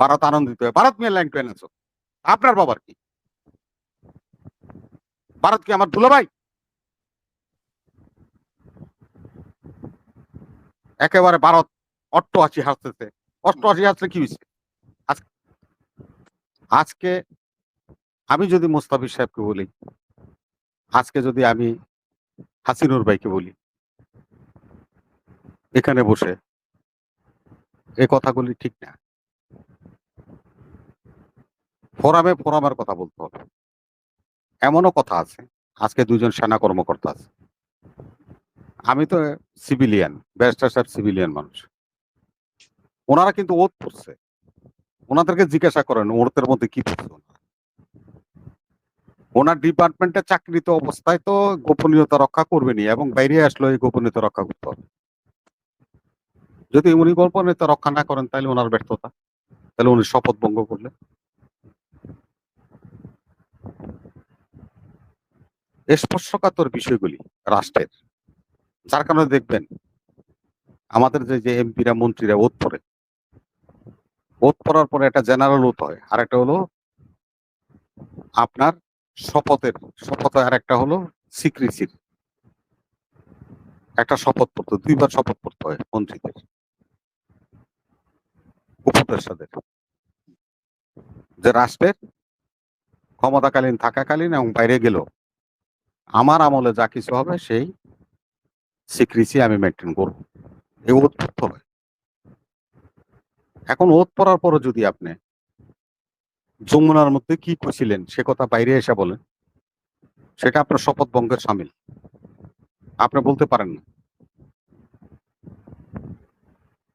ভারত আনন্দিত হয়, ভারত মিয়া land pen আছো আপনার বাবার কি? ভারত কি আমার দুলা ভাই একেবারে ভারত অষ্টআশি হাসতেছে। অষ্টআশি হাসলে কি হয়েছে আজকে আমি যদি মুস্তাফিজ সাহেবকে বলি, আজকে যদি আমি হাসিনুর ভাইকে বলি, এখানে বসে এই কথাগুলি ঠিক না। ফোরামে ফোরামের কথা বলতে হবে। এমনও কথা আছে, আজকে দুজন সেনা কর্মকর্তা আছে। আমি তো সিভিলিয়ান ব্যারিস্টার সাহেব সিভিলিয়ান মানুষ। ওনারা কিন্তু ওত পড়ছে ওনাদেরকে জিজ্ঞাসা করেন ওদের মধ্যে কি পড়ছে ওনার ডিপার্টমেন্টে চাকরিত অবস্থায় তো গোপনীয়তা রক্ষা করবেনি এবং বাইরে আসলো এই গোপনীয়তা রক্ষা করতে হবে। যদি উনি গোপনীয়তা রক্ষা না করেন, তাহলে ওনার ব্যর্থতা। তাহলে উনি শপথ ভঙ্গ করলেন। স্পর্শকাতর বিষয়গুলি রাষ্ট্রের, যার কারণে দেখবেন আমাদের যে যে এমপিরা, মন্ত্রীরা ওত পড়ে ওত পড়ার পরে একটা জেনারেল ওত হয়। আর একটা হলো আপনার শপথের শপথ আর একটা হলো সিক্রেসির একটা শপথ পড়তে, দুইবার শপথ পড়তে হয় মন্ত্রীদের, উপদেষ্টাদের। যে রাষ্ট্রের ক্ষমতাকালীন, থাকাকালীন এবং বাইরে গেল আমার আমলে যা কিছু হবে সেই সিক্রেসি আমি মেনটেন করব। এই ওত হয় এখন ওত পড়ার পরে যদি আপনি যমুনার মধ্যে কি কইছিলেন সে কথা বাইরে এসে বলেন। সেটা আপনার শপথ ভঙ্গের সামিল। আপনি বলতে পারেন না।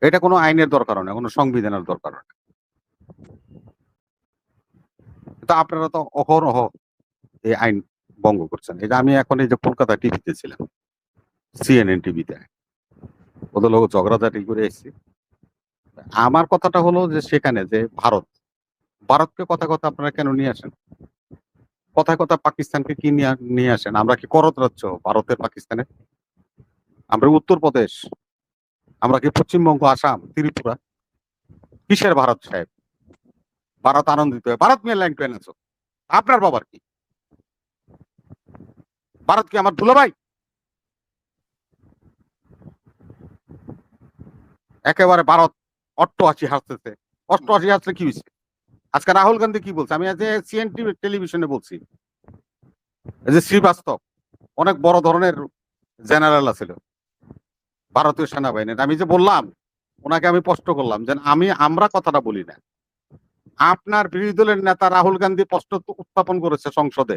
এটা কোনো আইনের দরকার না কোনো সংবিধানের দরকার না। তো আপনারা তো অহরহ এই আইন ভঙ্গ করছেন। এটা আমি এখন এই যে কলকাতা টিভিতে ছিলাম সিএনএন টিভিতে, ওদের লোক ঝগড়াঝাটি করে এসেছি। আমার কথাটা হলো যে সেখানে যে ভারত, ভারতকে কথা কথা আপনারা কেন নিয়ে আসেন? কথায় কথা পাকিস্তানকে কি নিয়ে নিয়ে আসেন? আমরা কি করত রাজ্য ভারতের পাকিস্তানে? আমরা উত্তরপ্রদেশ, আমরা কি পশ্চিমবঙ্গ, আসাম, ত্রিপুরা? কিসের ভারত সাহেব? ভারত আনন্দিত ভারত মিয়া ল্যান্ড পেন আছো। আপনার বাবার কি? ভারত কি আমার দুলা ভাই একেবারে ভারত অষ্টআশি হাসতেছে। অষ্টআশি হাসলে কি হয়েছে আজকে রাহুল গান্ধী কি বলছে? আমি আজ সিএন টেলিভিশনে বলছি যে শ্রীবাস্তব, অনেক বড় ধরনের জেনারেল আছিল। ভারতীয় সেনাবাহিনীর আমি যে বললাম, ওনাকে আমি স্পষ্ট করলাম যে আমি, আমরা কথাটা বলি না। আপনার বিরোধী দলের নেতা রাহুল গান্ধী প্রশ্ন উত্থাপন করেছে সংসদে।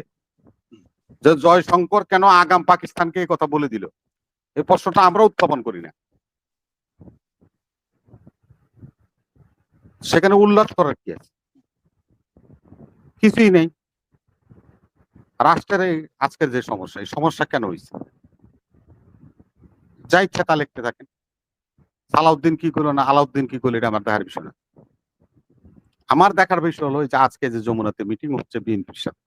যে জয়শঙ্কর কেন আগাম পাকিস্তানকে এই কথা বলে দিল? এই প্রশ্নটা আমরা উত্থাপন করি না। সেখানে উল্লাস করার কি আছে? কিছুই নেই। রাষ্ট্রের আজকের যে সমস্যা, এই সমস্যা কেন হয়েছে যা ইচ্ছা তা লিখতে থাকেন। সালাউদ্দিন কি করল না, আলাউদ্দিন কি করল, এটা আমার দেখার বিষয় না। আমার দেখার বিষয় হলো যে আজকে যে যমুনাতে মিটিং হচ্ছে বিএনপির সাথে,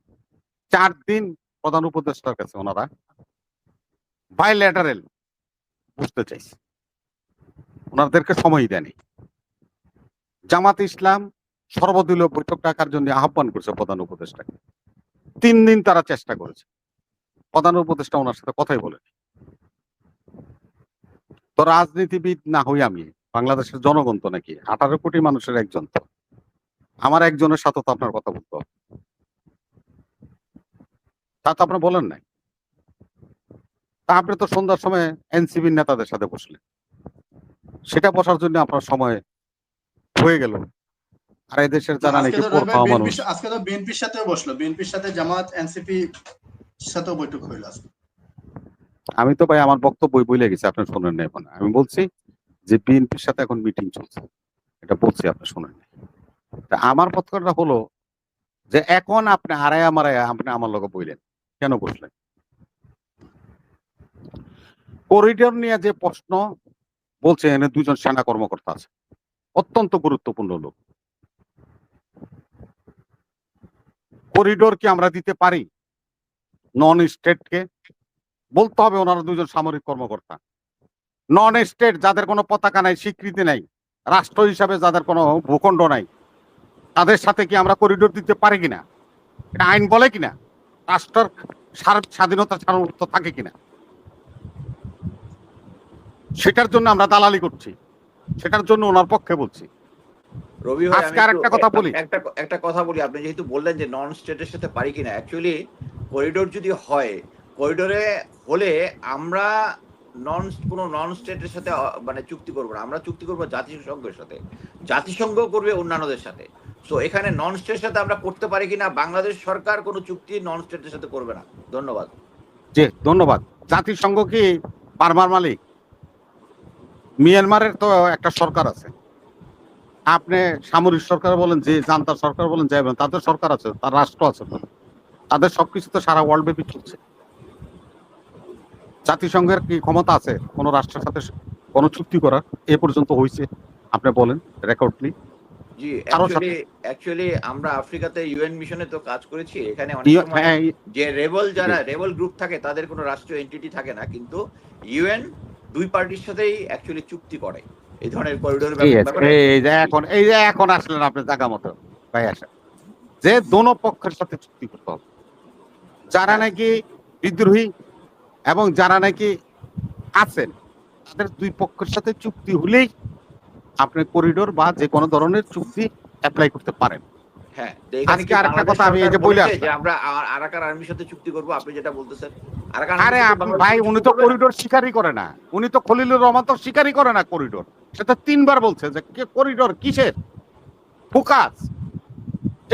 চার দিন প্রধান উপদেষ্টার কাছে ওনারা বাইল্যাটারেল বুঝতে চাইছে। ওনাদেরকে সময় দেয়নি। জামাত ইসলাম সর্বদলীয় বৈঠক ডাকার জন্য আহ্বান করছে প্রধান উপদেষ্টাকে। তিন দিন তারা চেষ্টা করেছে। প্রধান উপদেষ্টা ওনার সাথে কথাই বলেনি। তো রাজনীতিবিদ না হই আমি, বাংলাদেশের জনগণ তো নাকি, আঠারো কোটি মানুষের একজন তো। আমার একজনের সাথে তো আপনার কথা বলতে হবে। তা তো আপনি বলেন নাই। তা আপনি তো সন্ধ্যার সময় এনসিবির নেতাদের সাথে বসলেন। সেটা বসার জন্য আপনার সময় হয়ে গেল। আর এই দেশের যারা নাকি তো পর খাওয়া মানুষ? BNP আজকে তো বিএনপির সাথেও বসল। বিএনপির সাথে জামাত এনসিপি সাথেও বৈঠক হইল আমি তো ভাই আমার বক্তব্য বলে গেছি আপনি শোনেন না এখন। আমি বলছি যে বিএনপির সাথে এখন মিটিং চলছে। এটা বলছি আপনি শোনেন নাই। তা আমার পক্ষটা হলো যে এখন আপনি আড়াই মারায় আপনি আমার লগে বইলেন। কেন বসলেন? করিডোর নিয়ে যে প্রশ্ন বলছে, এখানে দুজন সেনা কর্মকর্তা আছে। অত্যন্ত গুরুত্বপূর্ণ লোক। করিডোর কি আমরা দিতে পারি? নন স্টেটকে বলতে হবে ওনারা দুজন সামরিক কর্মকর্তা। নন স্টেট যাদের কোনো পতাকা নাই, স্বীকৃতি নাই, রাষ্ট্র হিসাবে যাদের কোনো ভূখণ্ড নাই, তাদের সাথে কি আমরা করিডোর দিতে পারি কিনা? এটা আইন বলে কিনা? রাষ্ট্রের সার- স্বাধীনতা সার্বভৌমত্ব থাকে কিনা? সেটার জন্য আমরা দালালি করছি। সেটার জন্য ওনার পক্ষে বলছি। রবি ভাই আজকে আমি কথা বলি। একটা একটা কথা বলি। আপনি যেহেতু বললেন যে নন স্টেটের সাথে পারি কিনা অ্যাকচুয়ালি করিডোর যদি হয় করিডোরে হলে আমরা নন কোনো নন স্টেটের সাথে মানে চুক্তি করব না। আমরা চুক্তি করব জাতিসংঘের সাথে। জাতিসংঘ করবে অন্যান্যদের সাথে। সো এখানে নন স্টেটের সাথে আমরা করতে পারি কিনা, বাংলাদেশ সরকার কোনো চুক্তি নন স্টেটের সাথে করবে না। ধন্যবাদ। যে ধন্যবাদ। জাতিসংঘ কি বার্মার মালিক? মিয়ানমারের তো একটা সরকার আছে। আপনি সামরিক সরকার বলেন, যে জান্তার সরকার বলেন যাবেন তাদের সরকার আছে, তার রাষ্ট্র আছে। তাদের সবকিছু তো সারা ওয়ার্ল্ড ব্যাপী চলছে। জাতিসংঘের কি ক্ষমতা আছে কোনো রাষ্ট্রের সাথে কোনো চুক্তি করার? এ পর্যন্ত হয়েছে আপনি বলেন, রেকর্ডলি। জি অ্যাকচুয়ালি আমরা আফ্রিকাতে ইউএন মিশনে তো কাজ করেছি এখানে অনেক সময় হ্যাঁ যে রেবল যারা রেবল গ্রুপ থাকে তাদের কোনো রাষ্ট্রীয় এন্টিটি থাকে না কিন্তু ইউএন দুই পার্টির সাথেই অ্যাকচুয়ালি চুক্তি করে এই ধরনের করিডোর এই যে এখন এই যে এখন আসলেন আপনি জায়গা মতো ভাই আসেন। যে দোনো পক্ষের সাথে চুক্তি করতে হবে। যারা নাকি বিদ্রোহী এবং যারা নাকি আছেন তাদের দুই পক্ষের সাথে চুক্তি হলেই আপনি করিডোর বা যে কোনো ধরনের চুক্তি অ্যাপ্লাই করতে পারেন। হ্যাঁ আজকে আরেকটা কথা আমি এই যে বলে বলেছে আমরা আরাকান আর্মির সাথে চুক্তি করব আপনি যেটা বলতেছেন। আরাকান আরে আর্মির সাথে আপনি বাংলাদেশ ভাই উনি তো করিডোর স্বীকারই করে না। উনি তো খলিলুর রহমান তো স্বীকারই করে না করিডোর সেটা তিনবার বলছে যে করিডোর কিসের? ফোকাস।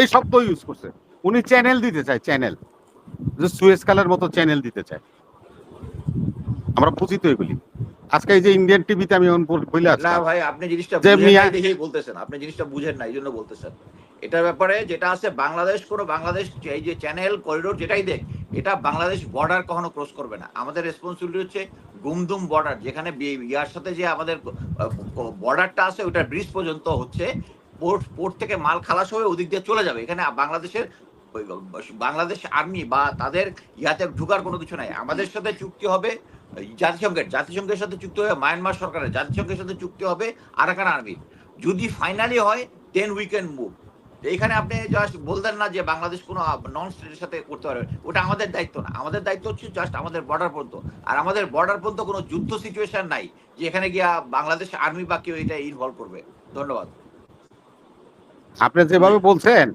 এই শব্দ ইউজ করছে। উনি চ্যানেল দিতে চায় চ্যানেল যে সুয়েজ কালের মতো চ্যানেল দিতে চায়। আমরা বুঝি তো এগুলি। আজকে এই যে ইন্ডিয়ান টিভিতে আমি বল- বলে না ভাই আপনি জিনিসটা বুঝেন দেখেই বলতেছেন। আপনি জিনিসটা বুঝেন না এই জন্য বলতেছেন। এটার ব্যাপারে যেটা আছে বাংলাদেশ কোনো বাংলাদেশ এই যে চ্যানেল করিডোর যেটাই দেখ এটা বাংলাদেশ বর্ডার কখনো ক্রস করবে না। আমাদের রেসপন্সিবিলিটি হচ্ছে গুমদুম বর্ডার যেখানে ইয়ার সাথে যে আমাদের বর্ডারটা আছে ওটা ব্রিজ পর্যন্ত হচ্ছে পোর্ট পোর্ট থেকে মাল খালাস হয়ে ওদিক দিয়ে চলে যাবে। এখানে বাংলাদেশের বাংলাদেশ আর্মি বা তাদের ইয়াতে ঢুকার কোনো কিছু নাই। আমাদের সাথে চুক্তি হবে জাতিসংঘের জাতিসংঘের সাথে চুক্তি হবে মায়ানমার সরকারের, জাতিসংঘের সাথে চুক্তি হবে আরাকান আর্মির যদি ফাইনালি হয় দেন উই ক্যান মুভ এইখানে আপনি জাস্ট বলতেন না যে বাংলাদেশ কোনো নন স্টেটের সাথে করতে পারবে। ওটা আমাদের দায়িত্ব না। আমাদের দায়িত্ব হচ্ছে জাস্ট আমাদের বর্ডার পর্যন্ত। আর আমাদের বর্ডার পর্যন্ত কোনো যুদ্ধ সিচুয়েশন নাই, যে এখানে গিয়া বাংলাদেশ আর্মি বা কেউ এটা ইনভলভ করবে। ধন্যবাদ। আপনি যেভাবে বলছেন,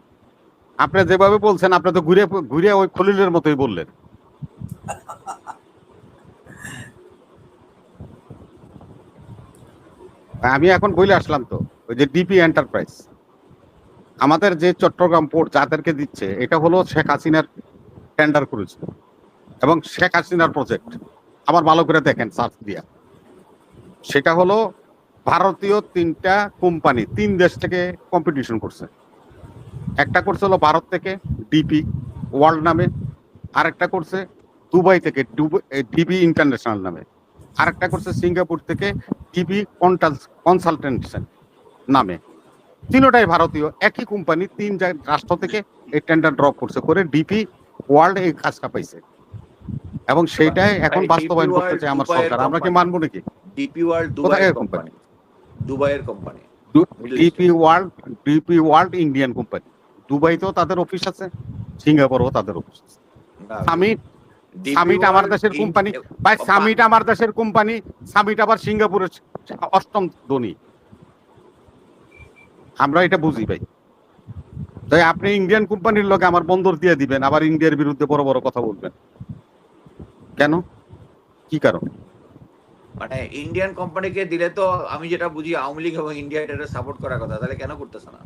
আপনি যেভাবে বলছেন, আপনি তো ঘুরে ঘুরে ওই খলিলের মতোই বললেন। আমি এখন বলে আসলাম তো, ওই যে ডিপি এন্টারপ্রাইজ আমাদের যে চট্টগ্রাম পোর্ট যাদেরকে দিচ্ছে, এটা হলো শেখ হাসিনার টেন্ডার করেছে। এবং শেখ হাসিনার প্রজেক্ট আবার ভালো করে দেখেন সার্চ দিয়া। সেটা হলো ভারতীয় তিনটা কোম্পানি তিন দেশ থেকে কম্পিটিশন করছে। একটা করছে হলো ভারত থেকে ডিপি ওয়ার্ল্ড নামে, আরেকটা করছে দুবাই থেকে ডিবি ইন্টারন্যাশনাল নামে। আরেকটা করছে সিঙ্গাপুর থেকে ডিবি কনসালটেন্সন নামে। তিনোটাই ভারতীয় একই কোম্পানি তিন রাষ্ট্র থেকে এই টেন্ডার ড্রপ করছে করে ডিপি ওয়ার্ল্ড এই কাজটা পাইছে। এবং সেইটাই এখন বাস্তবায়ন করতে চাই আমার সরকার। আমরা কি। মানবো নাকি? ডিপি ওয়ার্ল্ড দুবাইয়ের কোম্পানি দুবাইয়ের company DP World DP World Indian company দুবাইতেও তাদের অফিস আছে সিঙ্গাপুরেও তাদের অফিস আছে। সামিট সামিট আমার দেশের কোম্পানি ভাই সামিট আমার দেশের কোম্পানি সামিট আবার সিঙ্গাপুরের অষ্টম ধনী। আমরা এটা বুঝি ভাই। তাই আপনি ইন্ডিয়ান কোম্পানির লোকে আমার বন্দর দিয়ে দিবেন আবার ইন্ডিয়ার বিরুদ্ধে বড় বড় কথা বলবেন। কেন? কি কারণ? মানে ইন্ডিয়ান কোম্পানিকে দিলে তো আমি যেটা বুঝি আওয়ামী লীগ এবং ইন্ডিয়া এটা সাপোর্ট করার কথা তাহলে কেন করতেছে না?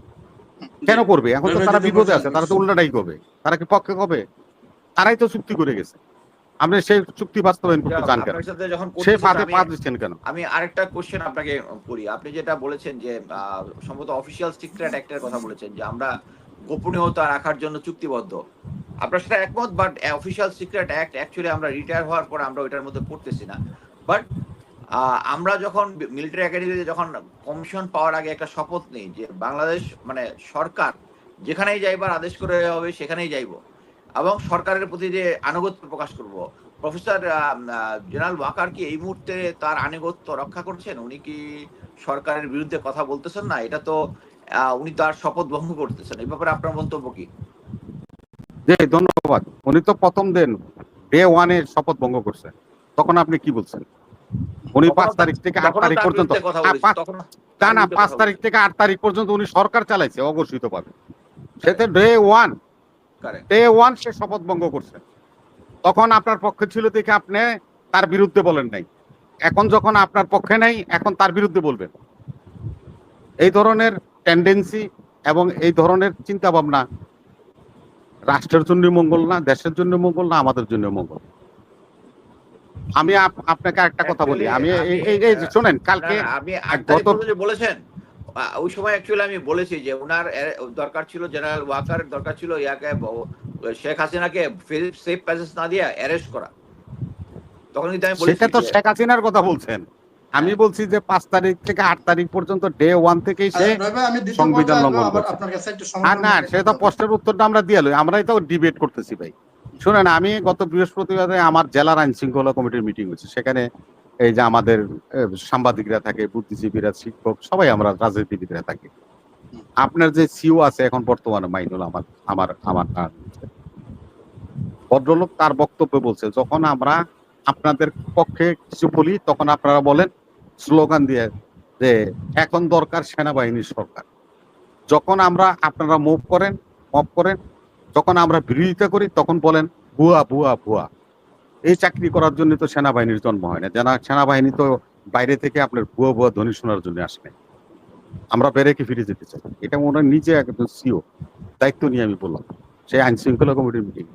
কেন করবে? এখন তো তারা বিপদে আছে তারা তো উল্টাটাই করবে। তারা কি পক্ষে হবে তারাই তো চুক্তি করে গেছে। আপনি সেই চুক্তি বাস্তবায়ন করতে চান কেন? সে ফাঁদে পা দিচ্ছেন কেন? আমি আরেকটা কোশ্চেন আপনাকে করি। আপনি যেটা বলেছেন যে সম্ভবত অফিসিয়াল সিক্রেট অ্যাক্টের কথা বলেছেন যে আমরা গোপনীয়তা রাখার জন্য চুক্তিবদ্ধ। আপনার সাথে একমত but official secret act actually আমরা রিটায়ার হওয়ার পর আমরা ওইটার মধ্যে পড়তেছি না। বাট আমরা যখন মিলিটারি একাডেমিতে যখন কমিশন পাওয়ার আগে একটা শপথ নেই যে বাংলাদেশ মানে সরকার যেখানেই যাইবার আদেশ করে হবে সেখানেই যাইব। এবং সরকারের প্রতি যে আনুগত্য প্রকাশ করব। প্রফেসর জেনারেল ওয়াকার কি এই মুহূর্তে তার আনুগত্য রক্ষা করছেন? উনি কি সরকারের বিরুদ্ধে কথা বলতেছেন না? এটা তো উনি তার শপথ ভঙ্গ করতেছেন। এই ব্যাপারে আপনার মন্তব্য কি? জি ধন্যবাদ। উনি তো প্রথম দিন ডে ওয়ানে শপথ ভঙ্গ করছেন। তখন আপনি কি বলছেন? উনি পাঁচ তারিখ থেকে আট তারিখ পর্যন্ত তখনও না না পাঁচ তারিখ থেকে আট তারিখ পর্যন্ত উনি সরকার চালাইছে অঘোষিত পাবে সেটা ডে ওয়ান. ডে ওয়ান সে শপথ ভঙ্গ করছে। তখন আপনার পক্ষে ছিল দেখে আপনি তার বিরুদ্ধে বলেন নাই। এখন যখন আপনার পক্ষে নেই এখন তার বিরুদ্ধে বলবেন। এই ধরনের টেন্ডেন্সি এবং এই ধরনের চিন্তা ভাবনা রাষ্ট্রের জন্য মঙ্গল না দেশের জন্য মঙ্গল না আমাদের জন্য মঙ্গল। আমি আপ- আপনাকে একটা কথা বলি। আমি এই- শোনেন কালকে যে বলেছেন ওই সময় অ্যাকচুয়ালি আমি বলেছি যে ওনার দরকার ছিল জেনারেল ওয়াকার দরকার ছিল ইয়াকে শেখ হাসিনাকে সেফ প্যাসেজ না দিয়ে অ্যারেস্ট করা। তখন কিন্তু আমি বলেছি সেটা তো শেখ হাসিনার কথা বলছেন। আমি বলছি যে পাঁচ তারিখ থেকে আট তারিখ পর্যন্ত ডে ওয়ান থেকেই সে সংবিধান লঙ্ঘন করছে। না সে তো প্রশ্নের উত্তরটা আমরা দিয়ে লই। আমরাই তো ডিবেট করতেছি ভাই। শুনেন আমি গত বৃহস্পতিবারে আমার জেলার আইন শৃঙ্খলা কমিটির মিটিং হচ্ছে সেখানে এই যে আমাদের সাংবাদিকরা থাকে, বুদ্ধিজীবীরা, শিক্ষক, সবাই আমরা রাজনীতিবিদরা থাকি। আপনার যে সিও আছে এখন বর্তমানে মাইনুল, আমার আমার আমার। ভদ্রলোক তার বক্তব্য বলছে, যখন আমরা আপনাদের পক্ষে কিছু বলি, তখন আপনারা বলেন স্লোগান দিয়ে যে এখন দরকার সেনাবাহিনীর সরকার। যখন আমরা আপনারা মুভ করেন মুভ করেন, যখন আমরা বিরোধিতা করি, তখন বলেন, ভুয়া ভুয়া ভুয়া। এই চাকরি করার জন্য তো সেনাবাহিনীর জন্ম হয় না। যেন সেনাবাহিনী তো বাইরে থেকে আপনার ভুয়া ভুয়া ধ্বনি শোনার জন্য আসে। আমরা বেরেকে ফিরে যেতে চাই। এটা হয় নিজে একদম সিও। দায়িত্ব নিয়ে আমি বললাম। সেই আইনশৃঙ্খলা কমিটির মিটিং